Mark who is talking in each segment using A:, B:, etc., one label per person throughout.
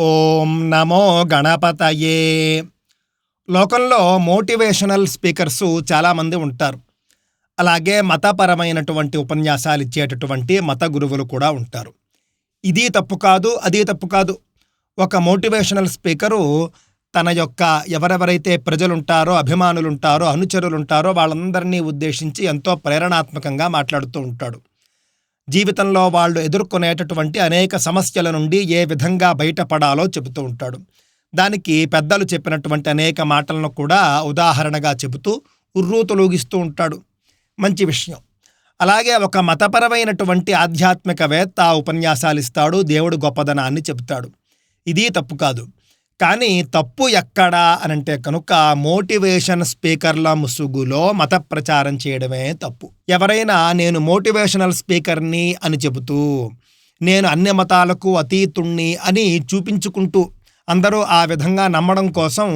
A: ఓం నమో గణపతయే. లోకంలో motivational speakers చాలామంది ఉంటారు. అలాగే మతపరమైనటువంటి ఉపన్యాసాలు ఇచ్చేటటువంటి మత గురువులు కూడా ఉంటారు. ఇది తప్పు కాదు అది తప్పు కాదు. ఒక మోటివేషనల్ స్పీకరు తన యొక్క ఎవరెవరైతే ప్రజలుంటారో అభిమానులుంటారో అనుచరులుంటారో వాళ్ళందరినీ ఉద్దేశించి ఎంతో ప్రేరణాత్మకంగా మాట్లాడుతూ ఉంటాడు. జీవితంలో వాళ్ళు ఎదుర్కొనేటటువంటి అనేక సమస్యల నుండి ఏ విధంగా బయటపడాలో చెబుతూ ఉంటాడు. దానికి పెద్దలు చెప్పినటువంటి అనేక మాటలను కూడా ఉదాహరణగా చెబుతూ ఉర్రూతలూగిస్తూ ఉంటాడు. మంచి విషయం. అలాగే ఒక మతపరమైనటువంటి ఆధ్యాత్మికవేత్త ఉపన్యాసాలు ఇస్తాడు. దేవుడు గొప్పదనాన్ని చెబుతాడు. ఇది తప్పు కాదు. కానీ తప్పు ఎక్కడా అనంటే కనుక మోటివేషన్ స్పీకర్ల ముసుగులో మత ప్రచారం చేయడమే తప్పు. ఎవరైనా నేను మోటివేషనల్ స్పీకర్ని అని చెబుతూ నేను అన్ని మతాలకు అతీతుణ్ణి అని చూపించుకుంటూ అందరూ ఆ విధంగా నమ్మడం కోసం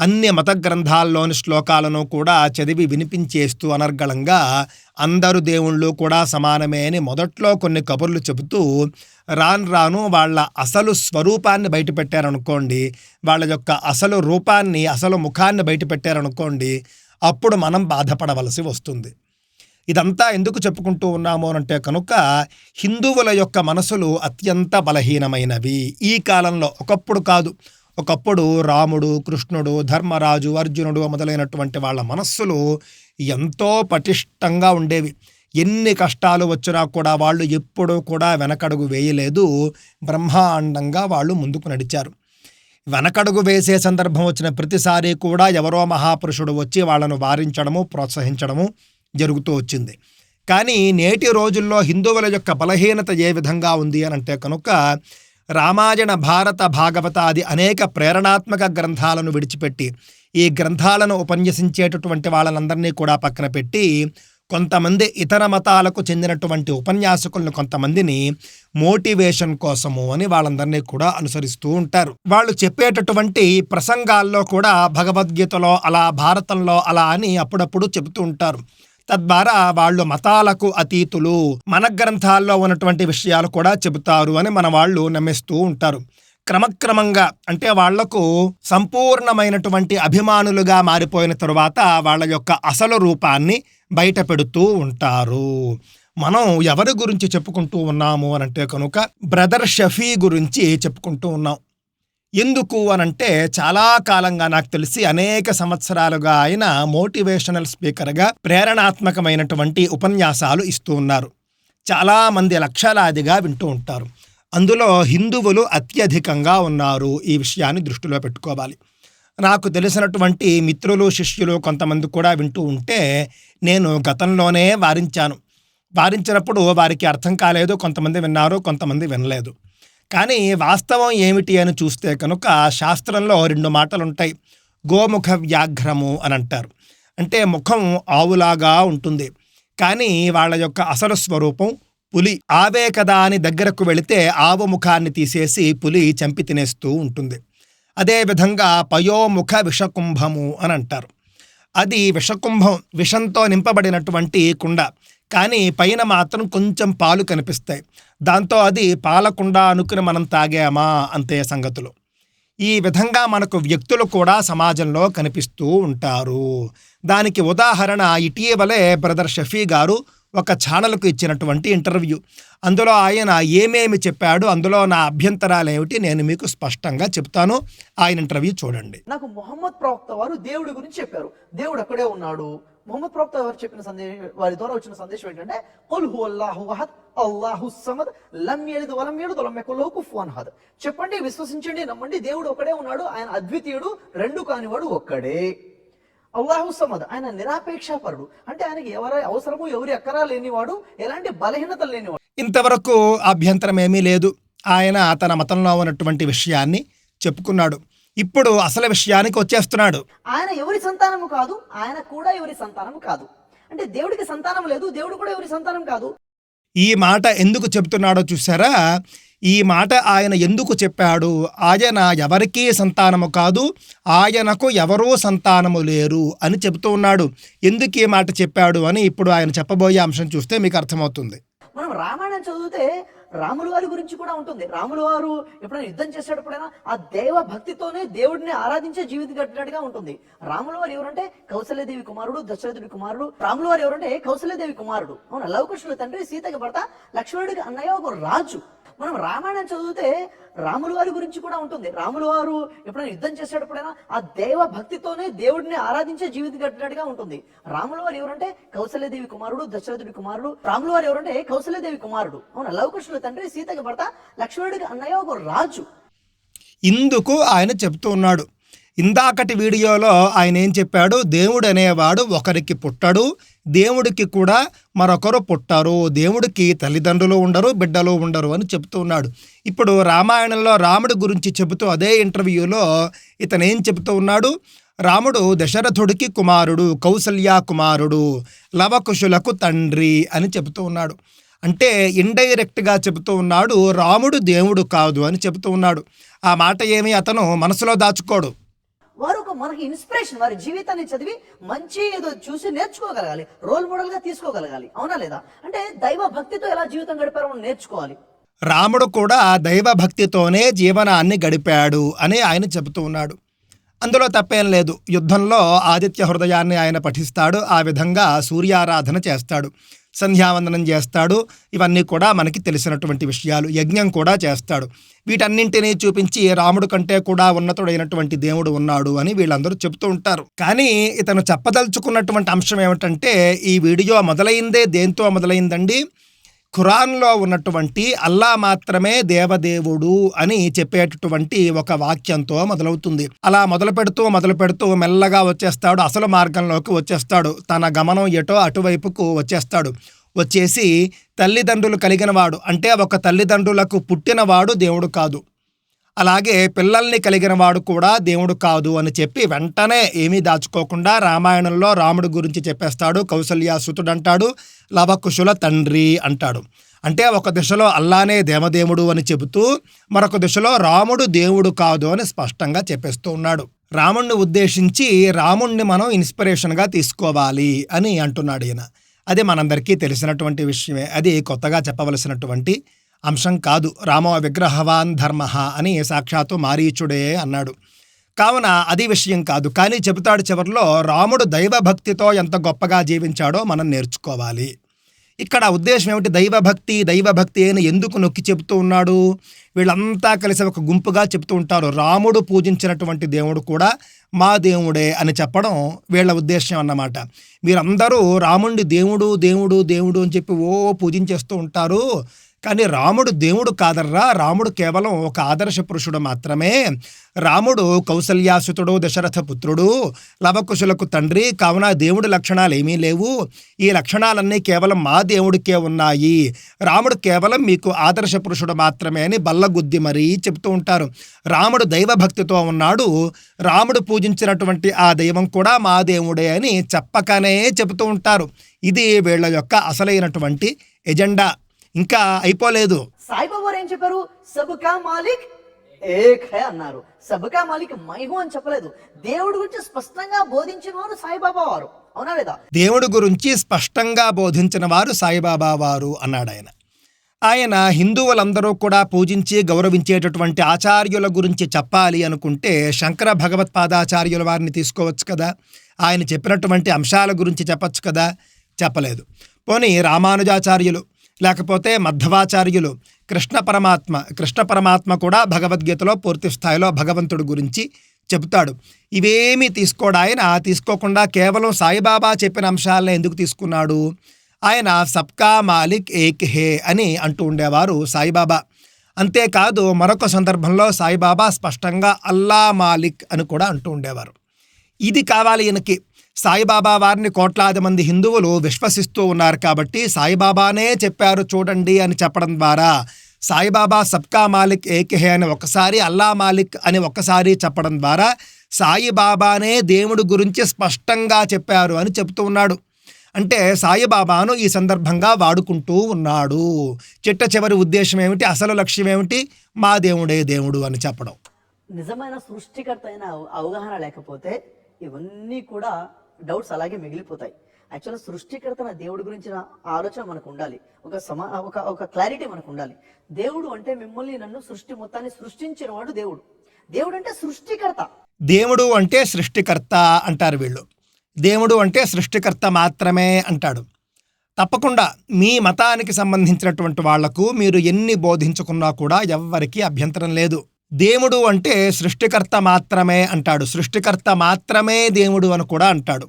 A: అన్ని మత గ్రంథాల్లోని శ్లోకాలను కూడా చదివి వినిపించేస్తూ అనర్గళంగా అందరు దేవుళ్ళు కూడా సమానమే అని మొదట్లో కొన్ని కబుర్లు చెబుతూ రాను రాను వాళ్ళ అసలు స్వరూపాన్ని బయటపెట్టారనుకోండి వాళ్ళ యొక్క అసలు రూపాన్ని అసలు ముఖాన్ని బయటపెట్టారనుకోండి అప్పుడు మనం బాధపడవలసి వస్తుంది. ఇదంతా ఎందుకు చెప్పుకుంటూ ఉన్నాము అంటే కనుక హిందువుల యొక్క మనసులు అత్యంత బలహీనమైనవి. ఈ కాలంలో ఒకప్పుడు కాదు. ఒకప్పుడు రాముడు కృష్ణుడు ధర్మరాజు అర్జునుడు మొదలైనటువంటి వాళ్ళ మనస్సులు ఎంతో పటిష్టంగా ఉండేవి. ఎన్ని కష్టాలు వచ్చినా కూడా వాళ్ళు ఎప్పుడూ కూడా వెనకడుగు వేయలేదు. బ్రహ్మాండంగా వాళ్ళు ముందుకు నడిచారు. వెనకడుగు వేసే సందర్భం వచ్చిన ప్రతిసారి కూడా ఎవరో మహాపురుషుడు వచ్చి వాళ్ళను వారించడము ప్రోత్సహించడము జరుగుతూ వచ్చింది. కానీ నేటి రోజుల్లో హిందువుల యొక్క బలహీనత ఏ విధంగా ఉంది అని అంటే కనుక రామాయణ భారత భాగవత అది అనేక ప్రేరణాత్మక గ్రంథాలను విడిచిపెట్టి ఈ గ్రంథాలను ఉపన్యసించేటటువంటి వాళ్ళనందరినీ కూడా పక్కన పెట్టి కొంతమంది ఇతర మతాలకు చెందినటువంటి ఉపన్యాసకులను కొంతమందిని మోటివేషన్ కోసము అని వాళ్ళందరినీ కూడా అనుసరిస్తూ ఉంటారు. వాళ్ళు చెప్పేటటువంటి ప్రసంగాల్లో కూడా భగవద్గీతలో అలా భారతంలో అలా అని అప్పుడప్పుడు చెబుతూ ఉంటారు. తద్వారా వాళ్ళు మతాలకు అతీతులు. మన గ్రంథాల్లో ఉన్నటువంటి విషయాలు కూడా చెబుతారు అని మన వాళ్ళు నమ్మిస్తూ ఉంటారు. క్రమక్రమంగా అంటే వాళ్ళకు సంపూర్ణమైనటువంటి అభిమానులుగా మారిపోయిన తరువాత వాళ్ళ యొక్క అసలు రూపాన్ని బయట పెడుతూ ఉంటారు. మనం ఎవరి గురించి చెప్పుకుంటూ ఉన్నాము అనంటే కనుక బ్రదర్ షఫీ గురించి చెప్పుకుంటూ ఉన్నాం. ఎందుకు అనంటే చాలా కాలంగా నాకు తెలిసి అనేక సంవత్సరాలుగా ఆయన మోటివేషనల్ స్పీకర్గా ప్రేరణాత్మకమైనటువంటి ఉపన్యాసాలు ఇస్తూ ఉన్నారు. చాలామంది లక్షలాదిగా వింటూ ఉంటారు. అందులో హిందువులు అత్యధికంగా ఉన్నారు ఈ విషయాన్ని దృష్టిలో పెట్టుకోవాలి. నాకు తెలిసినటువంటి మిత్రులు శిష్యులు కొంతమంది కూడా వింటూ ఉంటే నేను గతంలోనే వారించాను. వారించినప్పుడు వారికి అర్థం కాలేదు కొంతమంది విన్నారు కొంతమంది వినలేదు. కానీ వాస్తవం ఏమిటి అని చూస్తే కనుక శాస్త్రంలో రెండు మాటలు ఉంటాయి గోముఖ వ్యాఘ్రము అని అంటారు. అంటే ముఖం ఆవులాగా ఉంటుంది. కానీ వాళ్ళ యొక్క అసలు స్వరూపం పులి. ఆవే కదా అని దగ్గరకు వెళితే ఆవు ముఖాన్ని తీసేసి పులి చంపి తినేస్తూ ఉంటుంది. అదేవిధంగా పయోముఖ విషకుంభము అని అంటారు. అది విషకుంభం విషంతో నింపబడినటువంటి కుండ. కానీ పైన మాత్రం కొంచెం పాలు కనిపిస్తాయి. దాంతో అది పాలకుండా అనుకుని మనం తాగామా అంతే సంగతులు. ఈ విధంగా మనకు వ్యక్తులు కూడా సమాజంలో కనిపిస్తూ ఉంటారు. దానికి ఉదాహరణ ఇటీవలే బ్రదర్ షఫీ గారు ఒక ఛానల్కు ఇచ్చినటువంటి ఇంటర్వ్యూ. అందులో ఆయన ఏమేమి చెప్పాడు అందులో నా అభ్యంతరాలు ఏమిటి నేను మీకు స్పష్టంగా చెప్తాను. ఆయన ఇంటర్వ్యూ చూడండి.
B: నాకు మొహమ్మద్ ప్రవక్త వారు దేవుడి గురించి చెప్పారు. దేవుడు అక్కడే ఉన్నాడు. మొహమ్మద్ ప్రవక్త వారు చెప్పిన సందేశం వారి ద్వారా వచ్చిన సందేశం ఏంటంటే కొల్హు అల్లాహు అహద్ అల్లాహు సమద్ లం యలిద్ వలం ఏడు వలం యకుల్ కుఫ్వాన్ హద్ చెప్పండి విశ్వసించండి నమ్మండి దేవుడు ఒకడే ఉన్నాడు ఆయన అద్వితీయుడు రెండు కానివాడు ఒక్కడే. అల్లాహు సమద్ ఆయన నిరాపేక్షపరుడు. అంటే ఆయనకి ఎవరి అవసరము ఎవరి ఎక్కరా లేనివాడు ఎలాంటి బలహీనత లేనివాడు.
A: ఇంతవరకు అభ్యంతరం ఏమీ లేదు. ఆయన తన మతంలో ఉన్నటువంటి విషయాన్ని చెప్పుకున్నాడు. ఇప్పుడు అసలు విషయానికి వచ్చేస్తున్నాడు.
B: ఆయన ఎవరి సంతానము కాదు ఆయన కూడా ఎవరి సంతానము కాదు. అంటే దేవుడికి సంతానం లేదు దేవుడు కూడా ఎవరి సంతానం కాదు.
A: ఈ మాట ఎందుకు చెబుతున్నాడో చూసారా ఈ మాట ఆయన ఎందుకు చెప్పాడు? ఆయన ఎవరికీ సంతానము కాదు ఆయనకు ఎవరూ సంతానము లేరు అని చెబుతూ ఉన్నాడు. ఎందుకు ఈ మాట చెప్పాడు అని ఇప్పుడు ఆయన చెప్పబోయే అంశం చూస్తే మీకు అర్థమవుతుంది.
B: మనం రామాయణం చదివితే రాములు వారి గురించి కూడా ఉంటుంది. రాముల వారు ఎప్పుడైనా యుద్ధం చేసేటప్పుడైనా ఆ దైవ భక్తితోనే దేవుడిని ఆరాధించే జీవితం కట్టినట్టుగా ఉంటుంది. రాముల వారు ఎవరంటే? కౌశల్యదేవి కుమారుడు దశరథుడి కుమారుడు. రాముల వారు ఎవరంటే? కౌశల్యదేవి కుమారుడు. అవునా? లవకుశుల తండ్రి సీతకి భర్త లక్ష్మణుడికి అన్నయ్య ఒక రాజు. మనం రామాయణం చదివితే రాముల వారి గురించి కూడా ఉంటుంది. రాముల వారు ఎప్పుడైనా యుద్ధం చేసేటప్పుడైనా ఆ దైవ భక్తితోనే దేవుడిని ఆరాధించే జీవితం కట్టినట్టుగా ఉంటుంది. రాముల వారు ఎవరంటే కౌశల్యదేవి కుమారుడు దశరథుడి కుమారుడు. రాముల వారు ఎవరంటే కౌశల్యదేవి కుమారుడు. అవును? లవకృష్ణుడు తండ్రి సీతకి భర్త లక్ష్మణుడికి అన్నయ్య ఒక రాజు.
A: ఇందుకు ఆయన చెప్తూ ఉన్నాడు. ఇందాకటి వీడియోలో ఆయన ఏం చెప్పాడు? దేవుడు అనేవాడు ఒకరికి పుట్టడు దేవుడికి కూడా మరొకరు పుట్టరు దేవుడికి తల్లిదండ్రులు ఉండరు బిడ్డలు ఉండరు అని చెబుతూ ఉన్నాడు. ఇప్పుడు రామాయణంలో రాముడి గురించి చెబుతూ అదే ఇంటర్వ్యూలో ఇతను ఏం చెబుతూ ఉన్నాడు? రాముడు దశరథుడికి కుమారుడు కౌసల్య కుమారుడు లవకుశులకు తండ్రి అని చెబుతూ ఉన్నాడు. అంటే ఇండైరెక్ట్గా చెబుతూ ఉన్నాడు రాముడు దేవుడు కాదు అని చెబుతూ ఉన్నాడు. ఆ మాట ఏమి అతను మనసులో దాచుకోడు.
B: వారు ఒక మనకి ఇన్స్పిరేషన్ వారి జీవితాన్ని చదివి మంచి ఏదో చూసి నేర్చుకోగలగాలి రోల్ మోడల్గా తీసుకోగలగాలి. అవునా లేదా? అంటే దైవ భక్తితో ఎలా జీవితం గడిపారో మనం నేర్చుకోవాలి.
A: రాముడు కూడా దైవ భక్తితోనే జీవనాన్ని గడిపాడు అని ఆయన చెబుతూ ఉన్నాడు. అందులో తప్పేం లేదు. యుద్ధంలో ఆదిత్య హృదయాన్ని ఆయన పఠిస్తాడు. ఆ విధంగా సూర్యారాధన చేస్తాడు. సంధ్యావందనం చేస్తాడు. ఇవన్నీ కూడా మనకి తెలిసినటువంటి విషయాలు. యజ్ఞం కూడా చేస్తాడు. వీటన్నింటినీ చూపించి రాముడు కంటే కూడా ఉన్నతుడైనటువంటి దేవుడు ఉన్నాడు అని వీళ్ళందరూ చెబుతూ ఉంటారు. కానీ ఇతను చెప్పదలుచుకున్నటువంటి అంశం ఏమిటంటే ఈ వీడియో మొదలైందే దేంతో మొదలైందండి? ఖురాన్లో ఉన్నటువంటి అల్లా మాత్రమే దేవదేవుడు అని చెప్పేటటువంటి ఒక వాక్యంతో మొదలవుతుంది. అలా మొదలు పెడుతూ మొదలు పెడుతూ మెల్లగా వచ్చేస్తాడు. అసలు మార్గంలోకి వచ్చేస్తాడు. తన గమనం ఎటో అటువైపుకు వచ్చేస్తాడు. వచ్చేసి తల్లిదండ్రులు కలిగినవాడు. అంటే ఒక తల్లిదండ్రులకు పుట్టినవాడు దేవుడు కాదు. అలాగే పిల్లల్ని కలిగిన వాడు కూడా దేవుడు కాదు అని చెప్పి వెంటనే ఏమీ దాచుకోకుండా రామాయణంలో రాముడు గురించి చెప్పేస్తాడు కౌసల్యాసుతుడు అంటాడు లవకుశుల తండ్రి అంటాడు. అంటే ఒక దిశలో అల్లానే దేవదేవుడు అని చెబుతూ మరొక దిశలో రాముడు దేవుడు కాదు అని స్పష్టంగా చెప్పేస్తూ ఉన్నాడు. రాముణ్ణి ఉద్దేశించి రాముణ్ణి మనం ఇన్స్పిరేషన్గా తీసుకోవాలి అని అంటున్నాడు ఈయన. అది మనందరికీ తెలిసినటువంటి విషయమే. అది కొత్తగా చెప్పవలసినటువంటి అంశం కాదు. రామో విగ్రహవాన్ ధర్మ అని సాక్షాత్తు మారీచుడే అన్నాడు. కావున అది విషయం కాదు. కానీ చెబుతాడు చివరిలో రాముడు దైవభక్తితో ఎంత గొప్పగా జీవించాడో మనం నేర్చుకోవాలి. ఇక్కడ ఉద్దేశం ఏమిటి? దైవభక్తి దైవభక్తి అని ఎందుకు నొక్కి చెబుతూ ఉన్నాడు? వీళ్ళంతా కలిసి ఒక గుంపుగా చెప్తూ ఉంటారు. రాముడు పూజించినటువంటి దేవుడు కూడా మా దేవుడే అని చెప్పడం వీళ్ళ ఉద్దేశం అన్నమాట. వీరందరూ రాముడి దేవుడు దేవుడు దేవుడు అని చెప్పి ఓ పూజించేస్తూ ఉంటారు. కానీ రాముడు దేవుడు కాదర్రా. రాముడు కేవలం ఒక ఆదర్శ పురుషుడు మాత్రమే. రాముడు కౌసల్యాసుతుడు దశరథ పుత్రుడు లవకుశులకు తండ్రి. కావున దేవుడి లక్షణాలు ఏమీ లేవు. ఈ లక్షణాలన్నీ కేవలం మా దేవుడికే ఉన్నాయి. రాముడు కేవలం మీకు ఆదర్శ పురుషుడు మాత్రమే అని బల్లగుద్ది మరీ చెప్తూ ఉంటారు. రాముడు దైవభక్తితో ఉన్నాడు. రాముడు పూజించినటువంటి ఆ దైవం కూడా మా దేవుడే అని చెప్పకనే చెబుతూ ఉంటారు. ఇది వీళ్ళ యొక్క అసలైనటువంటి ఎజెండా. ఇంకా అయిపోలేదు.
B: సాయిబాబా ఏం చెప్పారు? సబ్కా మాలిక్ ఏక్ హే అన్నారు. సబ్కా మాలిక్ మైహు అని చెప్పలేదు. దేవుడి గురించి స్పష్టంగా బోధించిన వారు సాయిబాబా వారు. అవునా లేదా?
A: దేవుడి గురించి స్పష్టంగా బోధించిన వారు సాయిబాబా వారు అన్నాడు ఆయన. ఆయన హిందువులందరూ కూడా పూజించి గౌరవించేటటువంటి ఆచార్యుల గురించి చెప్పాలి అనుకుంటే శంకర భగవత్పాదాచార్యుల వారిని తీసుకోవచ్చు కదా? ఆయన చెప్పినటువంటి అంశాల గురించి చెప్పచ్చు కదా? చెప్పలేదు. పోనీ రామానుజాచార్యులు లేకపోతే మధ్వాచార్యులు కృష్ణ పరమాత్మ కృష్ణ పరమాత్మ కూడా భగవద్గీతలో పూర్తి స్థాయిలో భగవంతుడి గురించి చెబుతాడు. ఇవేమీ తీసుకోడు ఆయన తీసుకోకుండా కేవలం సాయిబాబా చెప్పిన అంశాలనే ఎందుకు తీసుకున్నాడు? ఆయన సబ్కా మాలిక్ ఏక్ హే అని అంటూ ఉండేవారు సాయిబాబా. అంతేకాదు మరొక సందర్భంలో సాయిబాబా స్పష్టంగా అల్లా మాలిక్ అని కూడా అంటూ ఉండేవారు. ఇది కావాలి ఈయనకి. సాయిబాబా వారిని కోట్లాది మంది హిందువులు విశ్వసిస్తూ ఉన్నారు కాబట్టి సాయిబాబానే చెప్పారు చూడండి అని చెప్పడం ద్వారా సాయిబాబా సబ్కా మాలిక్ ఏకహే అని ఒకసారి అల్లా మాలిక్ అని ఒకసారి చెప్పడం ద్వారా సాయిబాబానే దేవుడు గురించి స్పష్టంగా చెప్పారు అని చెప్తూ ఉన్నాడు. అంటే సాయిబాబాను ఈ సందర్భంగా వాడుకుంటూ ఉన్నాడు. చిట్ట చివరి ఉద్దేశం ఏమిటి? అసలు లక్ష్యం ఏమిటి? మా దేవుడే దేవుడు అని చెప్పడం.
B: నిజమైన సృష్టికర్త అయిన అవగాహన లేకపోతే ఇవన్నీ కూడా డౌట్స్ అలాగే మిగిలిపోతాయి. యాక్చువల్గా సృష్టికర్తన దేవుడి గురించిన ఆలోచన మనకు ఉండాలి ఒక సమా ఒక ఒక క్లారిటీ మనకు ఉండాలి దేవుడు అంటే మిమ్మల్ని నన్ను సృష్టి మొత్తాన్ని సృష్టించిన వాడు దేవుడు. దేవుడు అంటే సృష్టికర్త.
A: దేవుడు అంటే సృష్టికర్త అంటారు వీళ్ళు. దేవుడు అంటే సృష్టికర్త మాత్రమే అంటాడు. తప్పకుండా మీ మతానికి సంబంధించినటువంటి వాళ్ళకు మీరు ఎన్ని బోధించుకున్నా కూడా ఎవ్వరికీ అభ్యంతరం లేదు. దేవుడు అంటే సృష్టికర్త మాత్రమే అంటాడు. సృష్టికర్త మాత్రమే దేవుడు అని కూడా అంటాడు.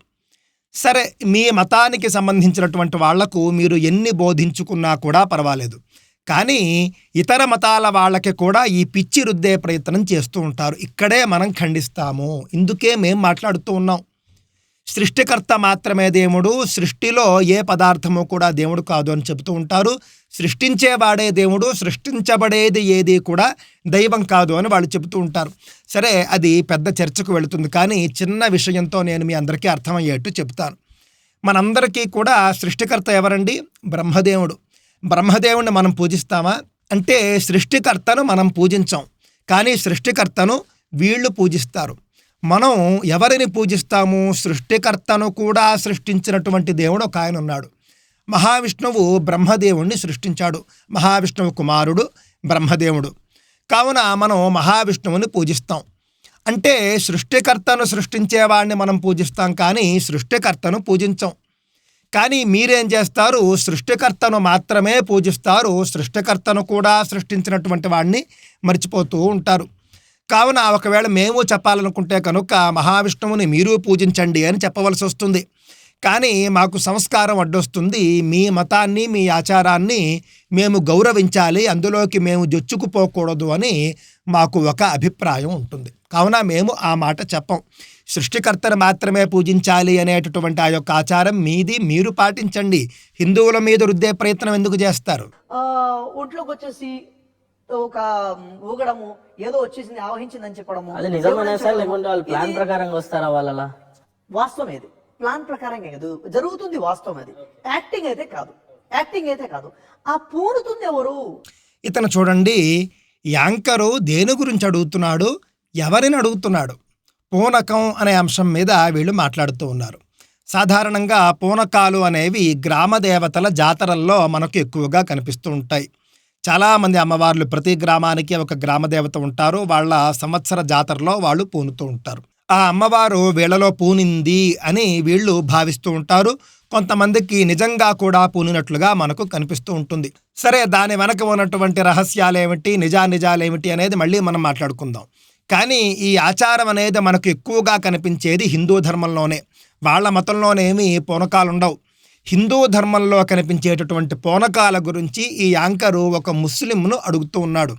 A: సరే మీ మతానికి సంబంధించినటువంటి వాళ్ళకు మీరు ఎన్ని బోధించుకున్నా కూడా పర్వాలేదు. కానీ ఇతర మతాల వాళ్ళకి కూడా ఈ పిచ్చి రుద్దే ప్రయత్నం చేస్తూ ఉంటారు. ఇక్కడే మనం ఖండిస్తాము. ఇందుకే మేము మాట్లాడుతూ ఉన్నాం. సృష్టికర్త మాత్రమే దేవుడు సృష్టిలో ఏ పదార్థము కూడా దేవుడు కాదు అని చెబుతూ ఉంటారు. సృష్టించేవాడే దేవుడు సృష్టించబడేది ఏది కూడా దైవం కాదు అని వాళ్ళు చెబుతూ ఉంటారు. సరే అది పెద్ద చర్చకు వెళుతుంది కానీ చిన్న విషయంతో నేను మీ అందరికీ అర్థమయ్యేట్టు చెప్తాను మనందరికీ కూడా సృష్టికర్త ఎవరండి? బ్రహ్మదేవుడు. బ్రహ్మదేవుడిని మనం పూజిస్తామా? అంటే సృష్టికర్తను మనం పూజించాం. కానీ సృష్టికర్తను వీళ్ళు పూజిస్తారు. మనం ఎవరిని పూజిస్తాము? సృష్టికర్తను కూడా సృష్టించినటువంటి దేవుడు ఒక ఆయన ఉన్నాడు. మహావిష్ణువు బ్రహ్మదేవుణ్ణి సృష్టించాడు. మహావిష్ణువు కుమారుడు బ్రహ్మదేవుడు. కావున మనం మహావిష్ణువుని పూజిస్తాం. అంటే సృష్టికర్తను సృష్టించేవాడిని మనం పూజిస్తాం కానీ సృష్టికర్తను పూజించం. కానీ మీరేం చేస్తారు? సృష్టికర్తను మాత్రమే పూజిస్తారు. సృష్టికర్తను కూడా సృష్టించినటువంటి వాడిని మర్చిపోతూ ఉంటారు. కావున ఒకవేళ మేము చెప్పాలనుకుంటే కనుక మహావిష్ణువుని మీరు పూజించండి అని చెప్పవలసి వస్తుంది. కానీ మాకు సంస్కారం అడ్డొస్తుంది. మీ మతాన్ని మీ ఆచారాన్ని మేము గౌరవించాలి. అందులోకి మేము జొచ్చుకుపోకూడదు అని మాకు ఒక అభిప్రాయం ఉంటుంది. కావున మేము ఆ మాట చెప్పం. సృష్టికర్తను మాత్రమే పూజించాలి అనేటటువంటి ఆ యొక్క ఆచారం మీది మీరు పాటించండి. హిందువుల మీద రుద్దే ప్రయత్నం ఎందుకు చేస్తారు?
B: ఒంట్లోకి వచ్చేసి ఒక ఊగడము ఏదో వచ్చేసింది ఆవహించిందని చెప్పడము.
C: అది నిజమనే సార్. లేకుంటే వాళ్ళు ప్లాన్ ప్రకారంగా వస్తారా వాళ్ళలా?
B: వాస్తవం ఇది. ప్లాన్ ప్రకారంగా కాదు. జరుగుతుంది వాస్తవం అది. యాక్టింగ్ అయితే కాదు. యాక్టింగ్ అయితే కాదు. ఆ పూనుతుంది ఎవరు?
A: ఇతను చూడండి యాంకరు దేని గురించి అడుగుతున్నాడు? ఎవరిని అడుగుతున్నాడు? పూనకం అనే అంశం మీద వీళ్ళు మాట్లాడుతూ ఉన్నారు. సాధారణంగా పూనకాలు అనేవి గ్రామ దేవతల జాతరల్లో మనకు ఎక్కువగా కనిపిస్తూ ఉంటాయి. చాలామంది అమ్మవార్లు ప్రతి గ్రామానికి ఒక గ్రామ దేవత ఉంటారు. వాళ్ళ సంవత్సర జాతరలో వాళ్ళు పూనుతూ ఉంటారు. ఆ అమ్మవారు వీళ్ళలో పూనింది అని వీళ్ళు భావిస్తూ ఉంటారు. కొంతమందికి నిజంగా కూడా పూనినట్లుగా మనకు కనిపిస్తూ ఉంటుంది. సరే దాని వెనక ఉన్నటువంటి రహస్యాలేమిటి? నిజానిజాలేమిటి అనేది మళ్ళీ మనం మాట్లాడుకుందాం. కానీ ఈ ఆచారం అనేది మనకు ఎక్కువగా కనిపించేది హిందూ ధర్మంలోనే. వాళ్ళ మతంలోనేమి పూనకాలు ఉండవు హిందూ ధర్మంలో కనిపించేటటువంటి పోనకాల గురించి ఈ యాంకరు ఒక ముస్లింను అడుగుతూ ఉన్నాడు.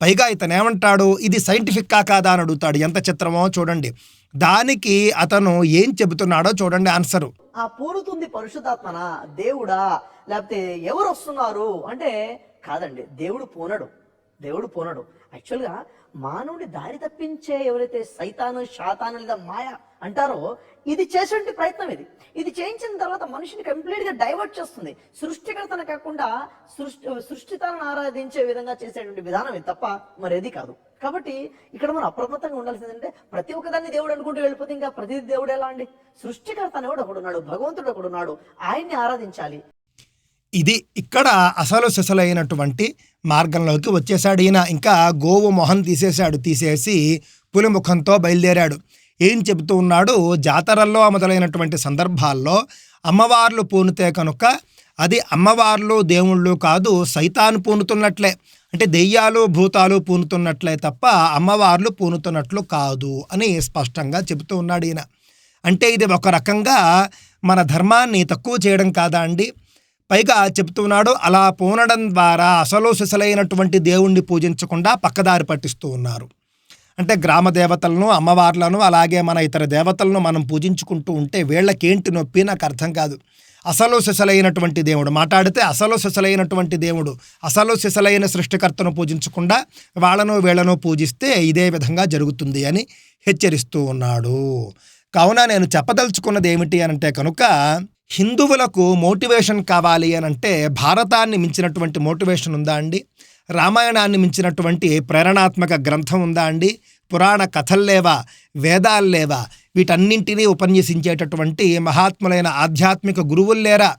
A: పైగా ఇతను ఏమంటాడు? ఇది సైంటిఫిక్కా కాదా అని అడుగుతాడు. ఎంత చిత్రమో చూడండి. దానికి అతను ఏం చెబుతున్నాడో చూడండి ఆన్సరు.
B: ఆ పూనుతుంది పరిశుద్ధాత్మన? దేవుడా? లేకపోతే ఎవరు వస్తున్నారు? అంటే కాదండి దేవుడు పూనడు. దేవుడు పోనడు. యాక్చువల్గా మానవుడి దారి తప్పించే ఎవరైతే సైతాను శాతాను లేదా మాయ అంటారో ఇది చేసేటువంటి ప్రయత్నం ఇది. ఇది చేయించిన తర్వాత మనిషిని కంప్లీట్గా డైవర్ట్ చేస్తుంది. సృష్టికర్తను కాకుండా సృష్టి సృష్టితలను ఆరాధించే విధంగా చేసేటువంటి విధానం ఇది తప్ప మరేది కాదు. కాబట్టి ఇక్కడ మనం అప్రమత్తంగా ఉండాల్సింది అంటే ప్రతి ఒక్కదాన్ని దేవుడు అనుకుంటూ వెళ్ళిపోతే ఇంకా ప్రతి దేవుడు ఎలా అండి? సృష్టికర్త అనేవాడు ఒకడున్నాడు భగవంతుడు ఒకడున్నాడు ఆయన్ని ఆరాధించాలి.
A: ఇది ఇక్కడ అసలు సిసలైనటువంటి మార్గంలోకి వచ్చేసాడు ఈయన ఇంకా గోవు మొహం తీసేశాడు తీసేసి పులి ముఖంతో బయలుదేరాడు. ఏం చెబుతూ ఉన్నాడు? జాతరల్లో మొదలైనటువంటి సందర్భాల్లో అమ్మవార్లు పూనితే కనుక అది అమ్మవార్లు దేవుళ్ళు కాదు సైతాను పూనుతున్నట్లే. అంటే దెయ్యాలు భూతాలు పూనుతున్నట్లే తప్ప అమ్మవార్లు పూనుతున్నట్లు కాదు అని స్పష్టంగా చెబుతూ ఉన్నాడు ఈయన. అంటే ఇది ఒక రకంగా మన ధర్మాన్ని తక్కువ చేయడం కాదా అండి? పైగా చెప్తున్నాడు అలా పూనడం ద్వారా అసలు సిసలైనటువంటి దేవుణ్ణి పూజించకుండా పక్కదారి పట్టిస్తూ ఉన్నారు. అంటే గ్రామ దేవతలను అమ్మవార్లను అలాగే మన ఇతర దేవతలను మనం పూజించుకుంటూ ఉంటే వీళ్ళకేంటి నొప్పి నాకు అర్థం కాదు. అసలు సిసలైనటువంటి దేవుడు మాట్లాడితే అసలు సిసలైనటువంటి దేవుడు అసలు సిసలైన సృష్టికర్తను పూజించకుండా వాళ్ళను వీళ్ళను పూజిస్తే ఇదే విధంగా జరుగుతుంది అని హెచ్చరిస్తూ ఉన్నాడు. కావున నేను చెప్పదలుచుకున్నది ఏమిటి అని అంటే కనుక హిందువులకు మోటివేషన్ కావాలి అని అంటే భారతాన్ని మించినటువంటి మోటివేషన్ ఉందా అండి? రామాయణాన్ని మించినటువంటి ప్రేరణాత్మక గ్రంథం ఉందా అండి? పురాణ కథల్లేవా వేదాల్లేవా లేవా? వీటన్నింటినీ ఉపన్యసించేటటువంటి మహాత్ములైన ఆధ్యాత్మిక గురువుల్లేరా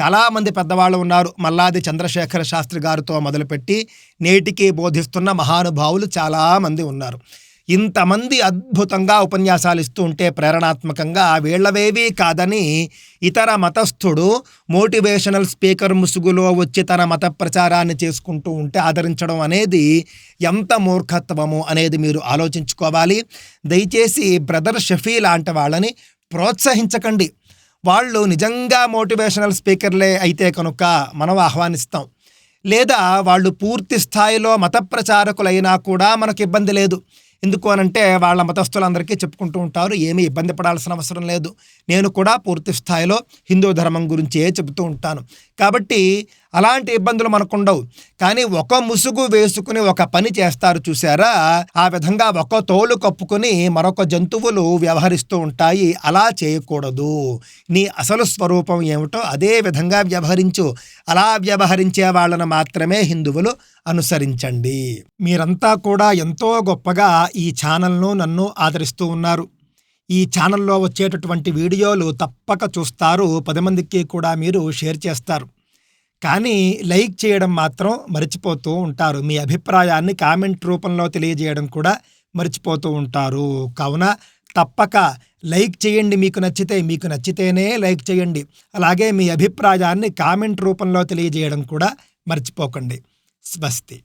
A: చాలామంది పెద్దవాళ్ళు ఉన్నారు. మల్లాది చంద్రశేఖర శాస్త్రి గారితో మొదలుపెట్టి నేటికి బోధిస్తున్న మహానుభావులు చాలామంది ఉన్నారు. ఇంతమంది అద్భుతంగా ఉపన్యాసాలు ఇస్తూ ఉంటే ప్రేరణాత్మకంగా వీళ్ళవేవీ కాదని ఇతర మతస్థుడు మోటివేషనల్ స్పీకర్ ముసుగులో వచ్చి తన మత ప్రచారాన్ని చేసుకుంటూ ఉంటే ఆదరించడం అనేది ఎంత మూర్ఖత్వము అనేది మీరు ఆలోచించుకోవాలి. దయచేసి బ్రదర్ షఫీ లాంటి వాళ్ళని ప్రోత్సహించకండి. వాళ్ళు నిజంగా మోటివేషనల్ స్పీకర్లే అయితే కనుక మనం ఆహ్వానిస్తాం. లేదా వాళ్ళు పూర్తి స్థాయిలో మత ప్రచారకులైనా కూడా మనకు ఇబ్బంది లేదు. ఎందుకు అనంటే వాళ్ళ మతస్థులందరికీ చెప్పుకుంటూ ఉంటారు ఏమీ ఇబ్బంది పడాల్సిన అవసరం లేదు. నేను కూడా పూర్తి స్థాయిలో హిందూ ధర్మం గురించే చెబుతూ ఉంటాను. కాబట్టి అలాంటి ఇబ్బందులు మనకుండవు. కానీ ఒక ముసుగు వేసుకుని ఒక పని చేస్తారు చూసారా? ఆ విధంగా ఒక తోలు కప్పుకొని మరొక జంతువులు వ్యవహరిస్తూ ఉంటాయి. అలా చేయకూడదు. నీ అసలు స్వరూపం ఏమిటో అదే విధంగా వ్యవహరించు. అలా వ్యవహరించే వాళ్ళను మాత్రమే హిందువులు అనుసరించండి. మీరంతా కూడా ఎంతో గొప్పగా ఈ ఛానల్ను నన్ను ఆదరిస్తూ ఉన్నారు. ఈ ఛానల్లో వచ్చేటటువంటి వీడియోలు తప్పక చూస్తారు. పది మందికి కూడా మీరు షేర్ చేస్తారు. కానీ లైక్ చేయడం మాత్రం మర్చిపోతూ ఉంటారు. మీ అభిప్రాయాన్ని కామెంట్ రూపంలో తెలియజేయడం కూడా మర్చిపోతూ ఉంటారు. కావున తప్పక లైక్ చేయండి. మీకు నచ్చితే మీకు నచ్చితేనే లైక్ చేయండి. అలాగే మీ అభిప్రాయాన్ని కామెంట్ రూపంలో తెలియజేయడం కూడా మర్చిపోకండి. స్వస్తి.